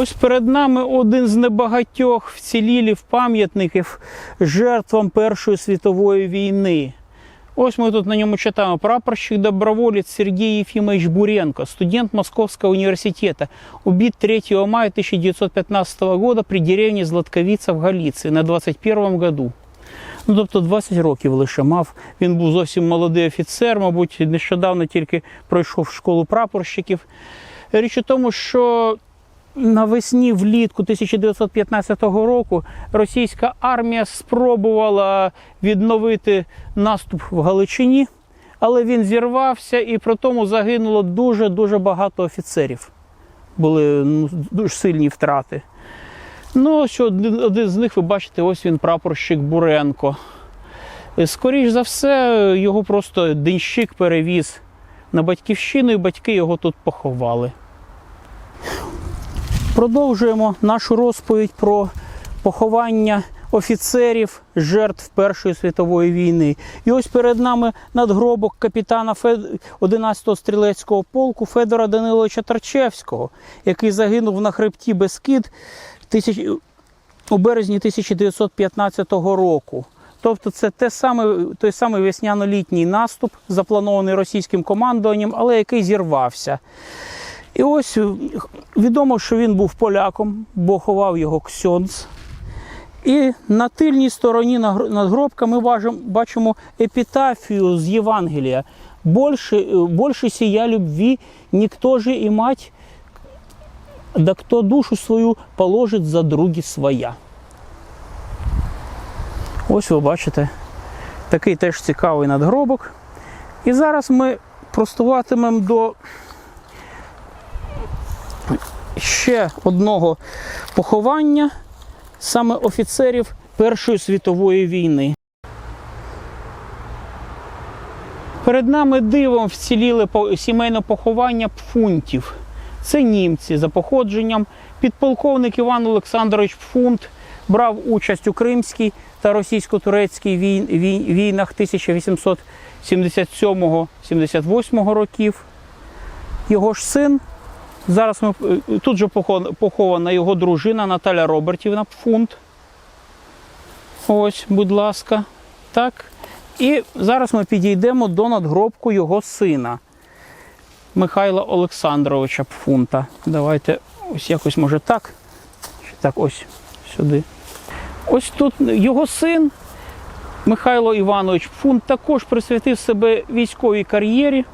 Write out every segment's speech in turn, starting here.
Ось перед нами один з небагатьох вцілілів пам'ятників жертвам Першої світової війни. Ось ми тут на ньому читаємо. Прапорщик доброволец Сергей Ефимович Буренко, студент Московского университета, убит 3 мая 1915 года при деревне Златковица в Галиции на 21 году. Ну, тобто 20 років лише мав. Він був зовсім молодий офіцер, мабуть, нещодавно тільки пройшов школу прапорщиків. Річ у тому, що навесні влітку 1915 року російська армія спробувала відновити наступ в Галичині, але він зірвався і при тому загинуло дуже-дуже багато офіцерів. Були ну, дуже сильні втрати. Ну, ось один, з них, ви бачите, ось він прапорщик Буренко. Е, Скоріш за все, його просто денщик перевіз на батьківщину, і батьки його тут поховали. Продовжуємо нашу розповідь про поховання офіцерів жертв Першої світової війни. І ось перед нами надгробок капітана 11-го стрілецького полку Федора Даниловича Тарчевського, який загинув на хребті Бескид у березні 1915 року. Тобто це те саме, той самий весняно-літній наступ, запланований російським командуванням, але який зірвався. І ось е, відомо, що він був поляком, бо ховав його ксьонц. І на тильній стороні надгробка ми бачимо, епітафію з Євангелія. Больше, е, больше сія любви ніхто же і мать, да хто душу свою положить за другі своя. Ось ви бачите, такий теж цікавий надгробок. І зараз ми простуватимемо до ще одного поховання саме офіцерів Першої світової війни. Перед нами дивом вціліли сімейне поховання пфунтів. Це німці за походженням. Підполковник Іван Олександрович Пфунт брав участь у Кримській та російсько-турецькій війн- вій- війнах 1877-78 років. Його ж син Зараз ми е, тут же похована його дружина Наталя Робертівна Пфунт. Ось, будь ласка. Так. І зараз ми підійдемо до надгробку його сина Михайла Олександровича Пфунта. Давайте ось якось може так. Так, ось сюди. Ось тут його син Михайло Іванович Пфунт також присвятив себе військовій кар'єрі.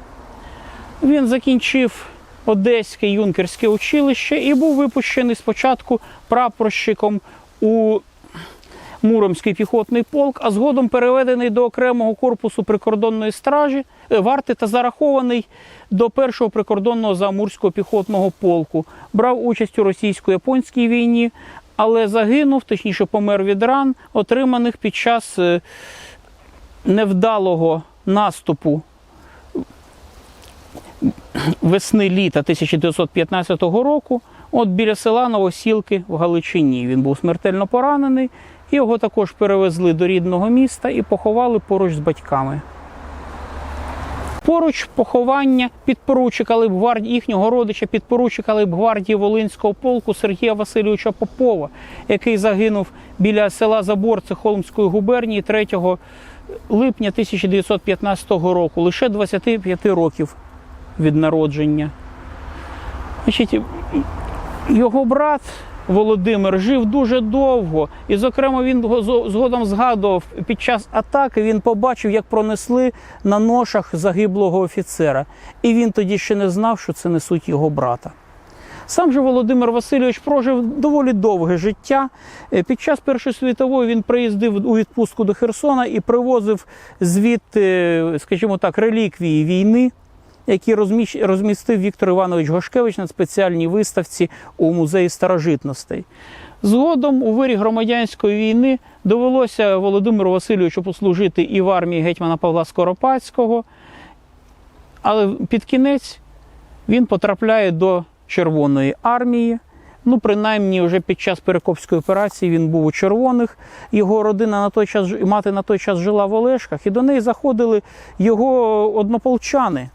Він закінчив Одеське юнкерське училище і був випущений спочатку прапорщиком у Муромський піхотний полк, а згодом переведений до окремого корпусу прикордонної стражі е, варти та зарахований до першого прикордонного Заамурського піхотного полку. Брав участь у російсько-японській війні, але загинув, точніше помер від ран, отриманих під час е, невдалого наступу весни-літа 1915 року, от біля села Новосілки в Галичині. Він був смертельно поранений, його також перевезли до рідного міста і поховали поруч з батьками. Поруч поховання підпоручика Лейбгвардії, їхнього родича підпоручика Лейбгвардії Волинського полку Сергія Васильовича Попова, який загинув біля села Заборце Холмської губернії 3 липня 1915 року, лише 25 років від народження. Значить, його брат Володимир жив дуже довго, і, зокрема, він го- згодом згадував під час атаки, він побачив, як пронесли на ношах загиблого офіцера. І він тоді ще не знав, що це несуть його брата. Сам же Володимир Васильович прожив доволі довге життя. Е, Під час Першої світової він приїздив у відпустку до Херсона і привозив звідти, скажімо так, реліквії війни, які розмістив Віктор Іванович Гошкевич на спеціальній виставці у музеї старожитностей. Згодом у вирі громадянської війни довелося Володимиру Васильовичу послужити і в армії гетьмана Павла Скоропадського, але під кінець він потрапляє до Червоної армії. Ну, принаймні, вже під час Перекопської операції він був у червоних. Його родина на той час мати на той час жила в Олешках, і до неї заходили його однополчани,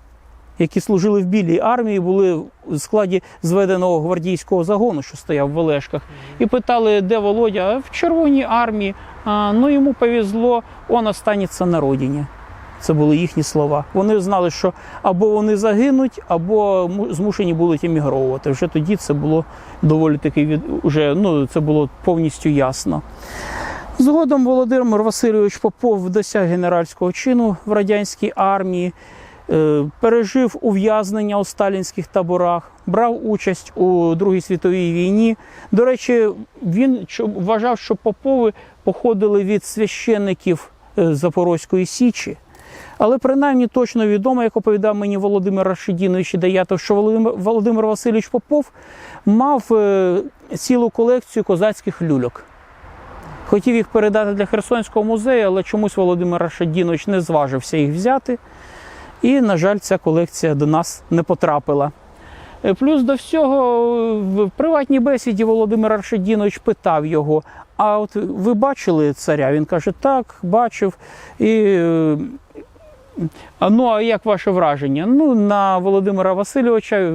які служили в білій армії, були в складі зведеного гвардійського загону, що стояв в Олешках, і питали, де Володя? В Червоній армії. А, ну йому повезло, он останеться на родині. Це були їхні слова. Вони знали, що або вони загинуть, або змушені будуть емігровувати. Вже тоді це було доволі таки від уже, ну, це було повністю ясно. Згодом Володимир Васильович Попов досяг генеральського чину в радянській армії, пережив ув'язнення у сталінських таборах, брав участь у Другій світовій війні. До речі, він вважав, що попови походили від священників е, Запорозької Січі. Але принаймні точно відомо, як оповідав мені Володимир Рашидінович Даятов, що Володимир, Володимир Васильович Попов мав е, цілу колекцію козацьких люльок. Хотів їх передати для Херсонського музею, але чомусь Володимир Рашидінович не зважився їх взяти. І, на жаль, ця колекція до нас не потрапила. Е, Плюс до всього, в приватній бесіді Володимир Аршадінович питав його: а от ви бачили царя? Він каже, так, бачив. І, е, ну, а як ваше враження? Ну, на Володимира Васильовича е,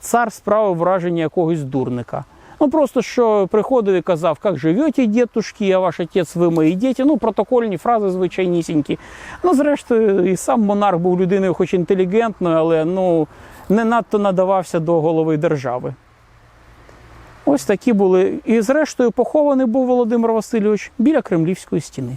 цар справив враження якогось дурника. Ну, просто що приходив і казав, як живете, дітушки, я ваш отець, ви мої діти. Ну, протокольні фрази звичайнісінькі. Ну, зрештою, і сам монарх був людиною, хоч інтелігентною, але ну, не надто надавався до голови держави. Ось такі були. І зрештою похований був Володимир Васильович біля Кремлівської стіни.